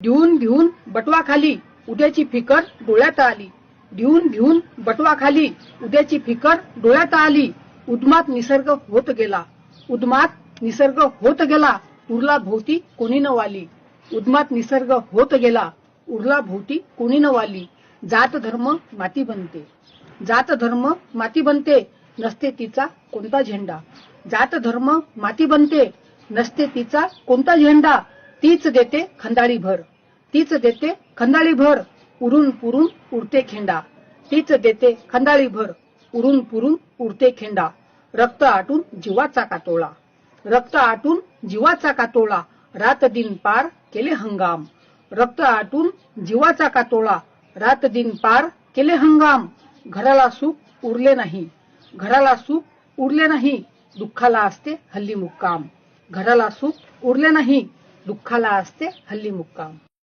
घेऊन घेऊन बटवा खाली उद्याची फिकर डोळ्यात आली. घेऊन घेऊन बटवा खाली उद्याची फिकर डोळ्यात आली. उद्मात निसर्ग होत गेला. उद्मात निसर्ग होत गेला. उरला भोवती कोणी न वाली. उद्मात निसर्ग होत गेला. उरला भोवती कोणी न वाली. जात धर्म माती बनते. जात धर्म माती बनते नसते तिचा कोणता झेंडा. जात धर्म माती बनते नसते तिचा कोणता झेंडा. तीच देते खंदाळी भर तीच देते खंदाळी भर उरून पुरून उडते खेंडा. तीच देते खंदाळी भर उरून पुरून उडते खेंडा. रक्त आटून जीवाचा कातोळा. रक्त आटून जीवाचा कातोळा. रात दिन पार केले हंगाम. रक्त आटून जीवाचा कातोळा. रात दिन पार केले हंगाम. घराला सुख उरले नाही. घराला सुख उरले नाही. दुःखाला असते हल्ली मुक्काम. घराला सुख उरले नाही. दुःखाला असते हल्ली मुक्काम.